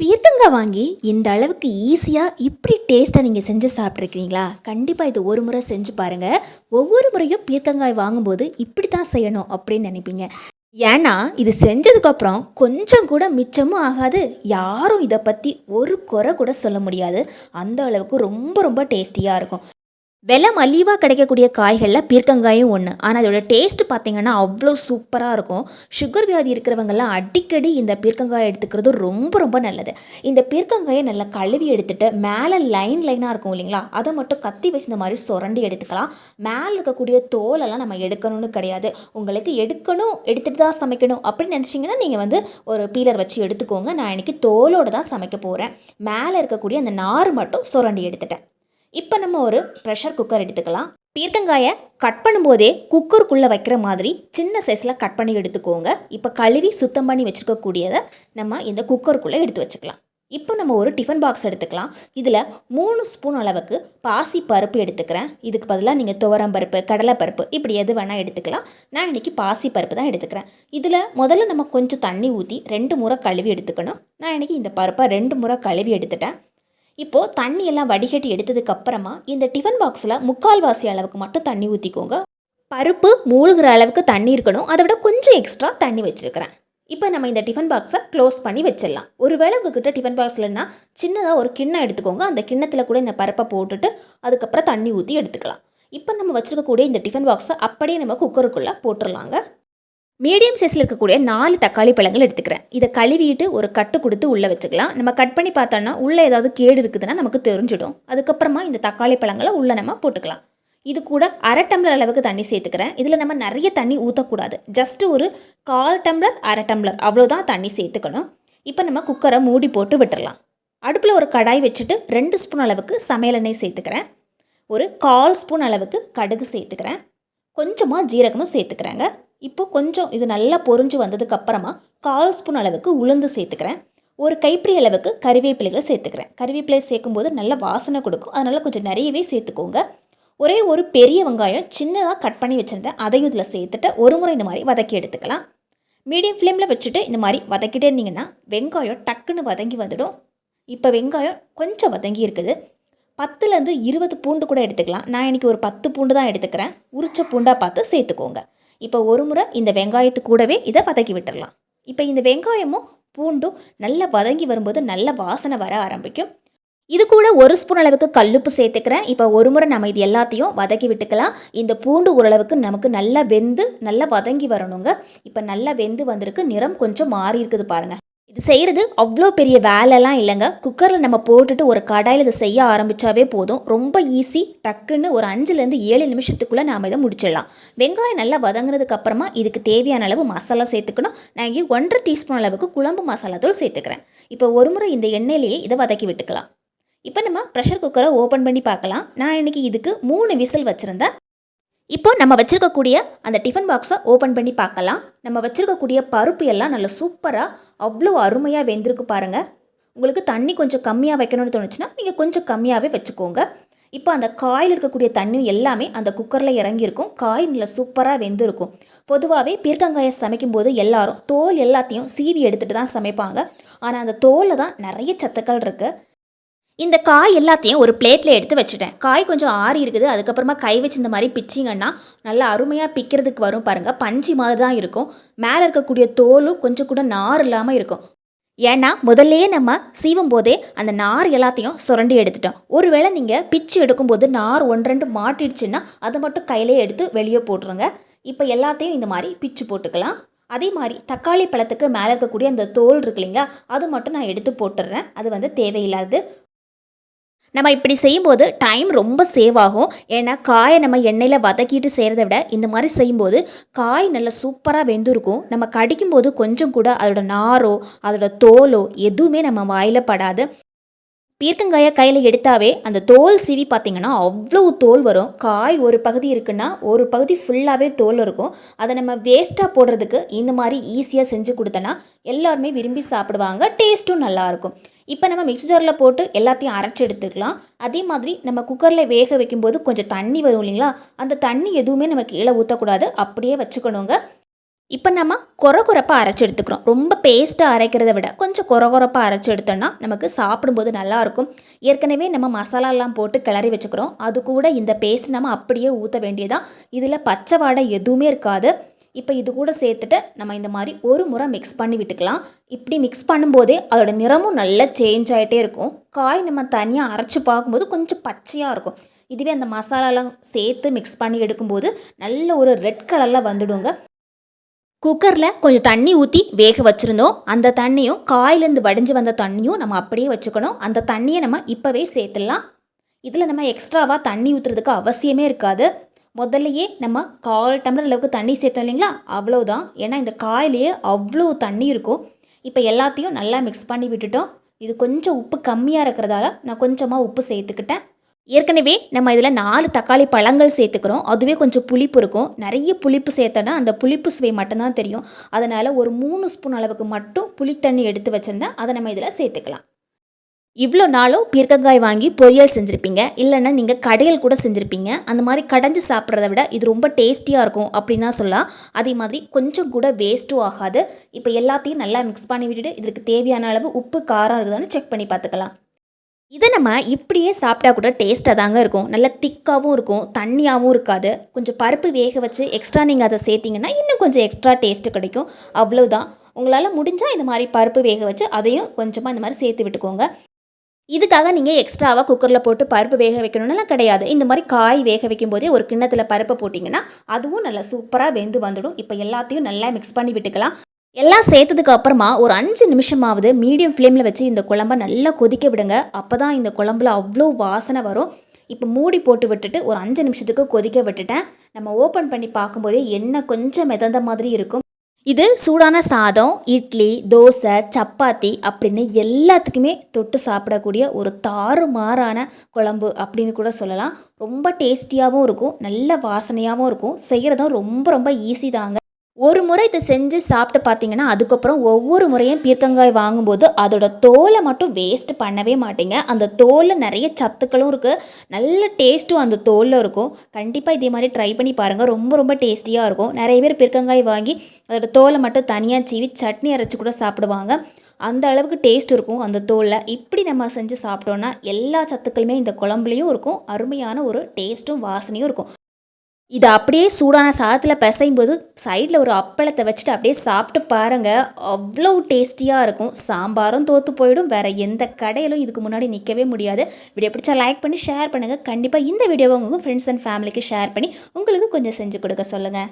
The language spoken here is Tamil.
பீர்க்கங்காய் வாங்கி இந்த அளவுக்கு ஈஸியாக இப்படி டேஸ்ட்டாக நீங்கள் செஞ்சு சாப்பிட்ருக்கீங்களா கண்டிப்பாக இது ஒரு முறை செஞ்சு பாருங்கள் ஒவ்வொரு முறையும் பீர்க்கங்காய் வாங்கும்போது இப்படி தான் செய்யணும் அப்படின்னு நினைப்பீங்க. ஏன்னா இது செஞ்சதுக்கப்புறம் கொஞ்சம் கூட மிச்சமும் ஆகாது. யாரும் இதை பற்றி ஒரு குறை கூட சொல்ல முடியாது. அந்த அளவுக்கு ரொம்ப ரொம்ப டேஸ்டியாக இருக்கும். விலை மலிவாக கிடைக்கக்கூடிய காய்களில் பீர்க்கங்காயும் ஒன்று ஆனால் அதோட டேஸ்ட் பார்த்திங்கன்னா அவ்வளோ சூப்பராக இருக்கும். சுகர் வியாதி இருக்கிறவங்கெல்லாம் அடிக்கடி இந்த பீர்க்கங்காயை எடுத்துக்கிறது ரொம்ப ரொம்ப நல்லது. இந்த பீர்க்கங்காயை நல்லா கழுவி எடுத்துகிட்டு மேலே லைன் லைனாக இருக்கும் இல்லைங்களா? அதை மட்டும் கத்தி வச்சு இந்த மாதிரி சுரண்டி எடுத்துக்கலாம். மேலே இருக்கக்கூடிய தோலெல்லாம் நம்ம எடுக்கணும்னு கிடையாது. உங்களுக்கு எடுக்கணும் எடுத்துகிட்டு தான் சமைக்கணும் அப்படின்னு நினச்சிங்கன்னா நீங்கள் வந்து ஒரு பீலர் வச்சு எடுத்துக்கோங்க. நான் இன்றைக்கி தோலோடு தான் சமைக்க போகிறேன் மேலே இருக்கக்கூடிய அந்த நார் மட்டும் சுரண்டி எடுத்துட்டேன். இப்போ நம்ம ஒரு ப்ரெஷர் குக்கர் எடுத்துக்கலாம். பீர்க்கங்காயை கட் பண்ணும்போதே குக்கருக்குள்ளே வைக்கிற மாதிரி சின்ன சைஸில் கட் பண்ணி எடுத்துக்கோங்க. இப்போ கழுவி சுத்தம் பண்ணி வச்சுருக்கக்கூடியதை நம்ம இந்த குக்கருக்குள்ளே எடுத்து வச்சுக்கலாம். இப்போ நம்ம ஒரு டிஃபன் பாக்ஸ் எடுத்துக்கலாம். இதில் மூணு ஸ்பூன் அளவுக்கு பாசி பருப்பு எடுத்துக்கிறேன். இதுக்கு பதிலாக நீங்கள் துவரம் பருப்பு கடலை பருப்பு இப்படி எது வேணால் எடுத்துக்கலாம். நான் இன்றைக்கி பாசி பருப்பு தான் எடுத்துக்கிறேன். இதில் முதல்ல நம்ம கொஞ்சம் தண்ணி ஊற்றி ரெண்டு முறை கழுவி எடுத்துக்கணும். நான் இன்றைக்கி இந்த பருப்பை ரெண்டு முறை கழுவி எடுத்துட்டேன். இப்போது தண்ணி எல்லாம் வடிகட்டி எடுத்ததுக்கு அப்புறமா இந்த டிஃபன் பாக்ஸில் முக்கால்வாசி அளவுக்கு மட்டும் தண்ணி ஊற்றிக்கோங்க பருப்பு மூழ்கிற அளவுக்கு தண்ணி இருக்கணும். அதை விட கொஞ்சம் எக்ஸ்ட்ரா தண்ணி வச்சுருக்கிறேன். இப்போ நம்ம இந்த டிஃபன் பாக்ஸை க்ளோஸ் பண்ணி வச்சிடலாம். ஒருவேளை உங்ககிட்ட டிஃபன் பாக்ஸ் இல்லைன்னா சின்னதாக ஒரு கிண்ணம் எடுத்துக்கோங்க. அந்த கிண்ணத்தில் கூட இந்த பருப்பை போட்டுட்டு அதுக்கப்புறம் தண்ணி ஊற்றி எடுத்துக்கலாம். இப்போ நம்ம வச்சுருக்கக்கூடிய இந்த டிஃபன் பாக்ஸை அப்படியே நம்ம குக்கருக்குள்ளே போட்டுடலாங்க மீடியம் சைஸில் இருக்கக்கூடிய நாலு தக்காளி பழங்கள் எடுத்துக்கிறேன். இதை கழுவிட்டு ஒரு கட்டு கொடுத்து உள்ளே வச்சுக்கலாம். நம்ம கட் பண்ணி பார்த்தோன்னா உள்ளே ஏதாவது கேடு இருக்குதுன்னா நமக்கு தெரிஞ்சிடும். அதுக்கப்புறமா இந்த தக்காளி பழங்களை உள்ளே நம்ம போட்டுக்கலாம். இது கூட அரை டம்ளர் அளவுக்கு தண்ணி சேர்த்துக்கிறேன். இதில் நம்ம நிறைய தண்ணி ஊற்றக்கூடாது ஜஸ்ட் ஒரு கால் டம்ளர் அரை டம்ளர் அவ்வளோதான் தண்ணி சேர்த்துக்கணும். இப்போ நம்ம குக்கரை மூடி போட்டு விட்டுறலாம். அடுப்பில் ஒரு கடாய் வச்சுட்டு ரெண்டு ஸ்பூன் அளவுக்கு சமையல் எண்ணெய் சேர்த்துக்கிறேன். ஒரு கால் ஸ்பூன் அளவுக்கு கடுகு சேர்த்துக்கிறேன். கொஞ்சமாக ஜீரகமும் சேர்த்துக்கிறேங்க. இப்போ கொஞ்சம் இது நல்லா பொரிஞ்சு வந்ததுக்கு அப்புறமா கால் ஸ்பூன் அளவுக்கு உளுந்து சேர்த்துக்கிறேன். ஒரு கைப்பிடி அளவுக்கு கறிவேப்பிலைகள் சேர்த்துக்கிறேன். கறிவேப்பிலை சேர்க்கும்போது நல்ல வாசனை கொடுக்கும். அதனால் கொஞ்சம் நிறையவே சேர்த்துக்கோங்க. ஒரே ஒரு பெரிய வெங்காயம் சின்னதாக கட் பண்ணி வச்சுருந்தேன். அதையும் இதில் சேர்த்துட்டு ஒரு முறை இந்த மாதிரி வதக்கி எடுத்துக்கலாம். மீடியம் ஃப்ளேமில் வச்சுட்டு இந்த மாதிரி வதக்கிட்டே இருந்தீங்கன்னா வெங்காயம் டக்குன்னு வதங்கி வந்துடும். இப்போ வெங்காயம் கொஞ்சம் வதங்கி இருக்குது. பத்துலேருந்து இருபது பூண்டு கூட எடுத்துக்கலாம். நான் இன்றைக்கி ஒரு பத்து பூண்டு தான் எடுத்துக்கிறேன். உரிச்ச பூண்டாக பார்த்து சேர்த்துக்கோங்க. இப்போ ஒரு முறை இந்த வெங்காயத்து கூடவே இதை வதக்கி விட்டுடலாம் இப்போ இந்த வெங்காயமும் பூண்டும் நல்லா வதங்கி வரும்போது நல்ல வாசனை வர ஆரம்பிக்கும். இது கூட ஒரு ஸ்பூன் அளவுக்கு கல்லுப்பு சேர்த்துக்கிறேன். இப்போ ஒரு முறை நம்ம இது எல்லாத்தையும் வதக்கி விட்டுக்கலாம். இந்த பூண்டு ஓரளவுக்கு நமக்கு நல்லா வெந்து நல்லா வதங்கி வரணுங்க. இப்போ நல்லா வெந்து வந்திருக்கு. நிறம் கொஞ்சம் மாறி இருக்குது பாருங்கள் இது செய்கிறது அவ்வளோ பெரிய வேலைலாம் இல்லைங்க. குக்கரில் நம்ம போட்டுட்டு ஒரு கடாயில் இதை செய்ய ஆரம்பித்தாவே போதும். ரொம்ப ஈஸி டக்குன்னு ஒரு அஞ்சுலேருந்து ஏழு நிமிஷத்துக்குள்ளே நாம் இதை முடிச்சிடலாம். வெங்காயம் நல்லா வதங்கினதுக்கு அப்புறமா இதுக்கு தேவையான அளவு மசாலா சேர்த்துக்கணும். நான் இங்கே ஒன்றரை டீஸ்பூன் அளவுக்கு குழம்பு மசாலா தூள் சேர்த்துக்கிறேன். இப்போ ஒரு முறை இந்த எண்ணெயிலேயே இதை வதக்கி விட்டுக்கலாம். இப்போ நம்ம ப்ரெஷர் குக்கரை ஓப்பன் பண்ணி பார்க்கலாம். நான் இன்றைக்கி இதுக்கு மூணு விசில் வச்சுருந்தேன். இப்போ நம்ம வச்சுருக்கக்கூடிய அந்த டிஃபன் பாக்ஸை ஓப்பன் பண்ணி பார்க்கலாம். நம்ம வச்சுருக்கக்கூடிய பருப்பு எல்லாம் நல்லா சூப்பராக அவ்வளோ அருமையாக வெந்திருக்கு பாருங்கள் உங்களுக்கு தண்ணி கொஞ்சம் கம்மியாக வைக்கணும்னு தோணுச்சுன்னா நீங்கள் கொஞ்சம் கம்மியாகவே வச்சுக்கோங்க. இப்போ அந்த காயில் இருக்கக்கூடிய தண்ணி எல்லாமே அந்த குக்கரில் இறங்கியிருக்கும். காய் நல்ல சூப்பராக வெந்திருக்கும். பொதுவாகவே பீர்க்கங்காயை சமைக்கும்போது எல்லாரும் தோல் எல்லாத்தையும் சீவி எடுத்துகிட்டு தான் சமைப்பாங்க. ஆனால் அந்த தோலில் தான் நிறைய சத்துக்கள் இருக்குது இந்த காய் எல்லாத்தையும் ஒரு பிளேட்டில் எடுத்து வச்சுட்டேன். காய் கொஞ்சம் ஆறி இருக்குது. அதுக்கப்புறமா கை வச்சு இந்த மாதிரி பிச்சிங்கன்னா நல்லா அருமையாக பிக்கிறதுக்கு வரும் பாருங்கள் பஞ்சு மாதிரி தான் இருக்கும். மேலே இருக்கக்கூடிய தோலும் கொஞ்சம் கூட நார் இல்லாமல் இருக்கும். ஏன்னா முதல்லையே நம்ம சீவும் போதே அந்த நார் எல்லாத்தையும் சுரண்டி எடுத்துட்டோம். ஒருவேளை நீங்கள் பிச்சு எடுக்கும்போது நார் ஒன்று ரெண்டு மாட்டிடுச்சுன்னா அதை மட்டும் கையிலே எடுத்து வெளியே போட்டுருங்க. இப்போ எல்லாத்தையும் இந்த மாதிரி பிச்சு போட்டுக்கலாம். அதே மாதிரி தக்காளி பழத்துக்கு மேலே இருக்கக்கூடிய அந்த தோல் இருக்கு இல்லைங்களா அது மட்டும் நான் எடுத்து போட்டுடுறேன் அது வந்து தேவையில்லாது. நம்ம இப்படி செய்யும்போது டைம் ரொம்ப சேவ் ஆகும். ஏன்னா காயை நம்ம எண்ணெயில் வதக்கிட்டு செய்கிறத விட இந்த மாதிரி செய்யும்போது காய் நல்லா சூப்பராக வெந்திருக்கும். நம்ம கடிக்கும்போது கொஞ்சம் கூட அதோட நாரோ அதோட தோலோ எதுவுமே நம்ம வாயில் படாது. பீர்க்கங்காயை கையில் எடுத்தாவே அந்த தோல் சீவி பார்த்திங்கன்னா அவ்வளோ தோல் வரும். காய் ஒரு பகுதி இருக்குன்னா ஒரு பகுதி ஃபுல்லாகவே தோல் இருக்கும். அதை நம்ம வேஸ்ட்டாக போடுறதுக்கு இந்த மாதிரி ஈஸியாக செஞ்சு கொடுத்தோன்னா எல்லாருமே விரும்பி சாப்பிடுவாங்க டேஸ்ட்டும் நல்லாயிருக்கும் இப்போ நம்ம மிக்ஸி ஜாரில் போட்டு எல்லாத்தையும் அரைச்சி எடுத்துக்கலாம். அதே மாதிரி நம்ம குக்கரில் வேக வைக்கும்போது கொஞ்சம் தண்ணி வரும் இல்லைங்களா? அந்த தண்ணி எதுவுமே நம்ம கீழே ஊற்றக்கூடாது அப்படியே வச்சுக்கணுங்க. இப்போ நம்ம கொர அரைச்சி எடுத்துக்கிறோம். ரொம்ப பேஸ்ட்டாக அரைக்கிறத விட கொஞ்சம் கொர அரைச்சி எடுத்தோம்னா நமக்கு சாப்பிடும்போது நல்லாயிருக்கும் ஏற்கனவே நம்ம மசாலாலாம் போட்டு கிளறி வச்சுக்கிறோம். அது கூட இந்த பேஸ்ட் நம்ம அப்படியே ஊற்ற வேண்டியதான் இதில் பச்சை வாடை எதுவுமே இருக்காது. இப்போ இது கூட சேர்த்துட்டு நம்ம இந்த மாதிரி ஒரு முறை மிக்ஸ் பண்ணி விட்டுக்கலாம். இப்படி மிக்ஸ் பண்ணும்போதே அதோட நிறமும் நல்லா சேஞ்ச் ஆகிட்டே இருக்கும். காய் நம்ம தனியாக அரைச்சி பார்க்கும்போது கொஞ்சம் பச்சையாக இருக்கும். இதுவே அந்த மசாலாலாம் சேர்த்து மிக்ஸ் பண்ணி எடுக்கும்போது நல்ல ஒரு ரெட் கலரில் வந்துடுங்க. குக்கரில் கொஞ்சம் தண்ணி ஊற்றி வேக வச்சுருந்தோம். அந்த தண்ணியும் காயிலேருந்து வடிஞ்சு வந்த தண்ணியும் நம்ம அப்படியே வச்சுக்கணும். அந்த தண்ணியை நம்ம இப்போவே சேர்த்துடலாம். இதில் நம்ம எக்ஸ்ட்ராவாக தண்ணி ஊற்றுறதுக்கு அவசியமே இருக்காது. முதல்லையே நம்ம கால் டம்ளர் அளவுக்கு தண்ணி சேர்த்தோம் இல்லைங்களா? அவ்வளோதான் ஏன்னா இந்த காயிலேயே அவ்வளோ தண்ணி இருக்கும். இப்போ எல்லாத்தையும் நல்லா மிக்ஸ் பண்ணி விட்டுட்டோம். இது கொஞ்சம் உப்பு கம்மியாக இருக்கிறதால நான் கொஞ்சமாக உப்பு சேர்த்துக்கிட்டேன். ஏற்கனவே நம்ம இதில் நாலு தக்காளி பழங்கள் சேர்த்துக்கிறோம். அதுவே கொஞ்சம் புளிப்பு இருக்கும். நிறைய புளிப்பு சேர்த்தோன்னா அந்த புளிப்பு சுவை மட்டும்தான் தெரியும். அதனால் ஒரு மூணு ஸ்பூன் அளவுக்கு மட்டும் புளித்தண்ணி எடுத்து வச்சுருந்தா அதை நம்ம இதில் சேர்த்துக்கலாம். இவ்வளோ நாளும் பீர்க்கங்காய் வாங்கி பொரியல் செஞ்சுருப்பீங்க. இல்லைன்னா நீங்கள் கடையல் கூட செஞ்சுருப்பீங்க. அந்த மாதிரி கடைஞ்சி சாப்பிட்றத விட இது ரொம்ப டேஸ்டியாக இருக்கும் அப்படின்னு தான் சொல்லலாம். அதே மாதிரி கொஞ்சம் கூட வேஸ்ட்டும் ஆகாது. இப்போ எல்லாத்தையும் நல்லா மிக்ஸ் பண்ணி விட்டுட்டு இதுக்கு தேவையான அளவு உப்பு காரம் இருக்குதான்னு செக் பண்ணி பார்த்துக்கலாம். இதை நம்ம இப்படியே சாப்பிட்டா கூட டேஸ்ட்டாக தாங்க இருக்கும். நல்ல திக்காகவும் இருக்கும் தண்ணியாகவும் இருக்காது. கொஞ்சம் பருப்பு வேக வச்சு எக்ஸ்ட்ரா நீங்கள் அதை சேர்த்திங்கன்னா இன்னும் கொஞ்சம் எக்ஸ்ட்ரா டேஸ்ட்டு கிடைக்கும். அவ்வளோதான் உங்களால் முடிஞ்சால் இந்த மாதிரி பருப்பு வேக வச்சு அதையும் கொஞ்சமாக இந்த மாதிரி சேர்த்து விட்டுக்கோங்க. இதுக்காக நீங்கள் எக்ஸ்ட்ராவாக குக்கரில் போட்டு பருப்பு வேக வைக்கணும்னாலாம் கிடையாது. இந்த மாதிரி காய் வேக வைக்கும் போதே ஒரு கிண்ணத்தில் பருப்பை போட்டிங்கன்னா அதுவும் நல்லா சூப்பராக வெந்து வந்துடும். இப்போ எல்லாத்தையும் நல்லா மிக்ஸ் பண்ணி விட்டுக்கலாம். எல்லாம் சேர்த்ததுக்கு அப்புறமா ஒரு அஞ்சு நிமிஷமாவது மீடியம் ஃப்ளேமில் வச்சு இந்த குழம்ப நல்லா கொதிக்க விடுங்க. அப்போ தான் இந்த குழம்புல அவ்வளோ வாசனை வரும். இப்போ மூடி போட்டு விட்டுட்டு ஒரு அஞ்சு நிமிஷத்துக்கு கொதிக்க விட்டுட்டேன். நம்ம ஓப்பன் பண்ணி பார்க்கும்போதே எண்ணெய் கொஞ்சம் மிதந்த மாதிரி இருக்கும். இது சூடான சாதம் இட்லி தோசை சப்பாத்தி அப்படின்னு எல்லாத்துக்குமே தொட்டு சாப்பிடக்கூடிய ஒரு தாறுமாறான குழம்பு அப்படின்னு கூட சொல்லலாம். ரொம்ப டேஸ்டியாகவும் இருக்கும் நல்ல வாசனையாகவும் இருக்கும். செய்கிறதும் ரொம்ப ரொம்ப ஈஸி தாங்க. ஒரு முறை இதை செஞ்சு சாப்பிட்டு பார்த்தீங்கன்னா அதுக்கப்புறம் ஒவ்வொரு முறையும் பீர்க்கங்காய் வாங்கும்போது அதோட தோலை மட்டும் வேஸ்ட் பண்ணவே மாட்டீங்க. அந்த தோலில் நிறைய சத்துக்களும் இருக்குது நல்ல டேஸ்ட்டும் அந்த தோலில் இருக்கும். கண்டிப்பாக இதே மாதிரி ட்ரை பண்ணி பாருங்கள் ரொம்ப ரொம்ப டேஸ்டியாக இருக்கும். நிறைய பேர் பீர்க்கங்காய் வாங்கி அதோட தோலை மட்டும் தனியாக சீவி சட்னி அரைச்சி கூட சாப்பிடுவாங்க. அந்த அளவுக்கு டேஸ்ட் இருக்கும் அந்த தோலில். இப்படி நம்ம செஞ்சு சாப்பிட்டோன்னா எல்லா சத்துக்களுமே இந்த குழம்புலையும் இருக்கும். அருமையான ஒரு டேஸ்ட்டும் வாசனையும் இருக்கும். இதை அப்படியே சூடான சாதத்தில் பிசையும் போது சைடில் ஒரு அப்பளத்தை வச்சுட்டு அப்படியே சாப்பிட்டு பாருங்கள் அவ்வளோ டேஸ்டியாக இருக்கும். சாம்பாரும் தோற்று போயிடும். வேறு எந்த கடையிலும் இதுக்கு முன்னாடி நிற்கவே முடியாது. வீடியோ பிடிச்சா லைக் பண்ணி ஷேர் பண்ணுங்கள் கண்டிப்பாக இந்த வீடியோவை உங்கள் ஃப்ரெண்ட்ஸ் அண்ட் ஃபேமிலிக்கு ஷேர் பண்ணி உங்களுக்கு கொஞ்சம் செஞ்சு கொடுக்க சொல்லுங்கள்